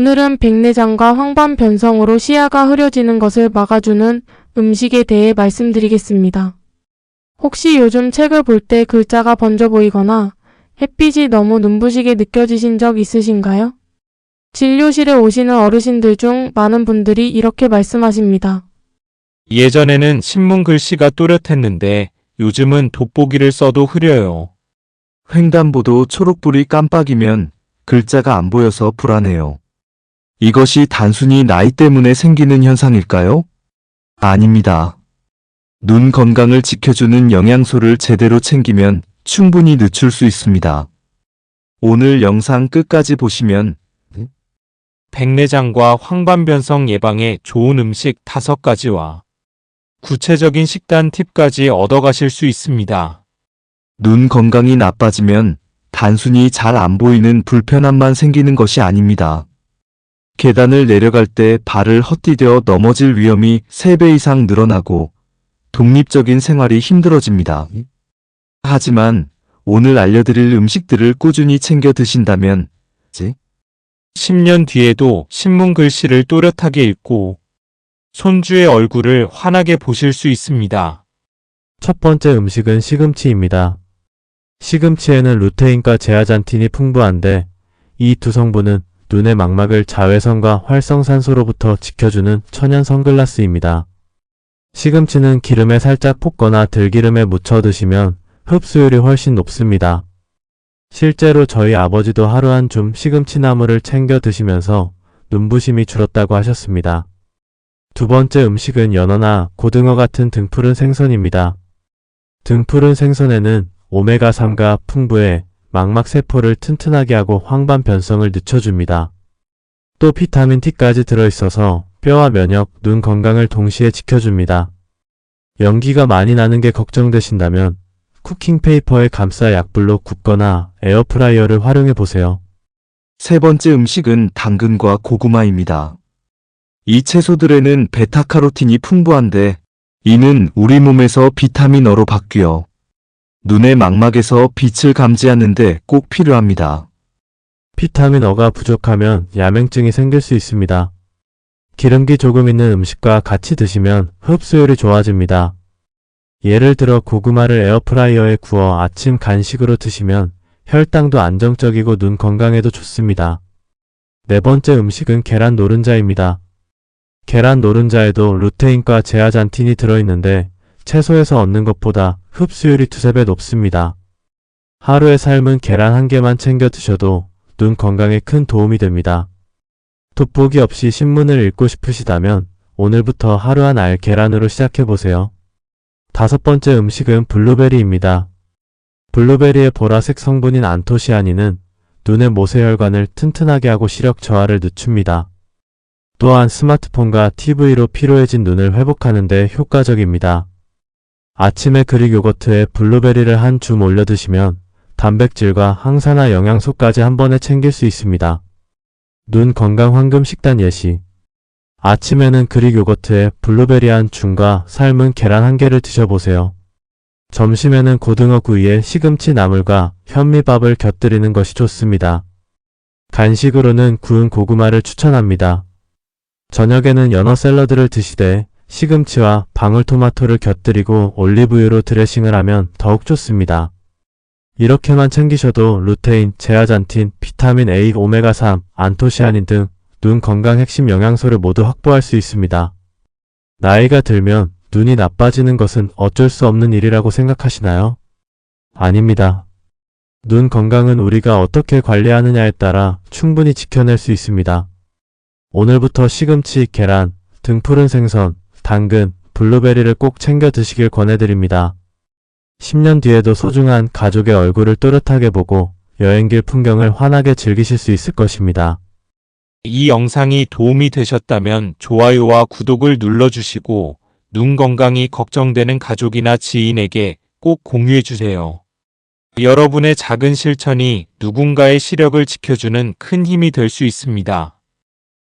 오늘은 백내장과 황반 변성으로 시야가 흐려지는 것을 막아주는 음식에 대해 말씀드리겠습니다. 혹시 요즘 책을 볼 때 글자가 번져 보이거나 햇빛이 너무 눈부시게 느껴지신 적 있으신가요? 진료실에 오시는 어르신들 중 많은 분들이 이렇게 말씀하십니다. 예전에는 신문 글씨가 또렷했는데 요즘은 돋보기를 써도 흐려요. 횡단보도 초록불이 깜빡이면 글자가 안 보여서 불안해요. 이것이 단순히 나이 때문에 생기는 현상일까요? 아닙니다. 눈 건강을 지켜주는 영양소를 제대로 챙기면 충분히 늦출 수 있습니다. 오늘 영상 끝까지 보시면 백내장과 황반변성 예방에 좋은 음식 5가지와 구체적인 식단 팁까지 얻어가실 수 있습니다. 눈 건강이 나빠지면 단순히 잘 안 보이는 불편함만 생기는 것이 아닙니다. 계단을 내려갈 때 발을 헛디뎌 넘어질 위험이 3배 이상 늘어나고 독립적인 생활이 힘들어집니다. 하지만 오늘 알려드릴 음식들을 꾸준히 챙겨 드신다면 10년 뒤에도 신문 글씨를 또렷하게 읽고 손주의 얼굴을 환하게 보실 수 있습니다. 첫 번째 음식은 시금치입니다. 시금치에는 루테인과 제아잔틴이 풍부한데 이 두 성분은 눈의 망막을 자외선과 활성산소로부터 지켜주는 천연 선글라스입니다. 시금치는 기름에 살짝 볶거나 들기름에 묻혀 드시면 흡수율이 훨씬 높습니다. 실제로 저희 아버지도 하루 한 줌 시금치 나물을 챙겨 드시면서 눈부심이 줄었다고 하셨습니다. 두 번째 음식은 연어나 고등어 같은 등푸른 생선입니다. 등푸른 생선에는 오메가3가 풍부해 망막 세포를 튼튼하게 하고 황반 변성을 늦춰줍니다. 또 비타민 T까지 들어있어서 뼈와 면역, 눈 건강을 동시에 지켜줍니다. 연기가 많이 나는 게 걱정되신다면 쿠킹 페이퍼에 감싸 약불로 굽거나 에어프라이어를 활용해 보세요. 세 번째 음식은 당근과 고구마입니다. 이 채소들에는 베타카로틴이 풍부한데 이는 우리 몸에서 비타민어로 바뀌어 눈의 망막에서 빛을 감지하는데 꼭 필요합니다. 비타민 어가 부족하면 야맹증이 생길 수 있습니다. 기름기 조금 있는 음식과 같이 드시면 흡수율이 좋아집니다. 예를 들어 고구마를 에어프라이어에 구워 아침 간식으로 드시면 혈당도 안정적이고 눈 건강에도 좋습니다. 네 번째 음식은 계란 노른자입니다. 계란 노른자에도 루테인과 제아잔틴이 들어있는데 채소에서 얻는 것보다 흡수율이 두세 배 높습니다. 하루에 삶은 계란 한 개만 챙겨 드셔도 눈 건강에 큰 도움이 됩니다. 돋보기 없이 신문을 읽고 싶으시다면 오늘부터 하루 한 알 계란으로 시작해보세요. 다섯 번째 음식은 블루베리입니다. 블루베리의 보라색 성분인 안토시아닌은 눈의 모세혈관을 튼튼하게 하고 시력 저하를 늦춥니다. 또한 스마트폰과 TV로 피로해진 눈을 회복하는 데 효과적입니다. 아침에 그릭 요거트에 블루베리를 한 줌 올려 드시면 단백질과 항산화 영양소까지 한 번에 챙길 수 있습니다. 눈 건강 황금 식단 예시 아침에는 그릭 요거트에 블루베리 한 줌과 삶은 계란 한 개를 드셔보세요. 점심에는 고등어 구이에 시금치 나물과 현미밥을 곁들이는 것이 좋습니다. 간식으로는 구운 고구마를 추천합니다. 저녁에는 연어 샐러드를 드시되 시금치와 방울토마토를 곁들이고 올리브유로 드레싱을 하면 더욱 좋습니다. 이렇게만 챙기셔도 루테인, 제아잔틴, 비타민 A, 오메가3, 안토시아닌 등 눈 건강 핵심 영양소를 모두 확보할 수 있습니다. 나이가 들면 눈이 나빠지는 것은 어쩔 수 없는 일이라고 생각하시나요? 아닙니다. 눈 건강은 우리가 어떻게 관리하느냐에 따라 충분히 지켜낼 수 있습니다. 오늘부터 시금치, 계란, 등 푸른 생선, 당근, 블루베리를 꼭 챙겨 드시길 권해드립니다. 10년 뒤에도 소중한 가족의 얼굴을 또렷하게 보고 여행길 풍경을 환하게 즐기실 수 있을 것입니다. 이 영상이 도움이 되셨다면 좋아요와 구독을 눌러주시고 눈 건강이 걱정되는 가족이나 지인에게 꼭 공유해주세요. 여러분의 작은 실천이 누군가의 시력을 지켜주는 큰 힘이 될 수 있습니다.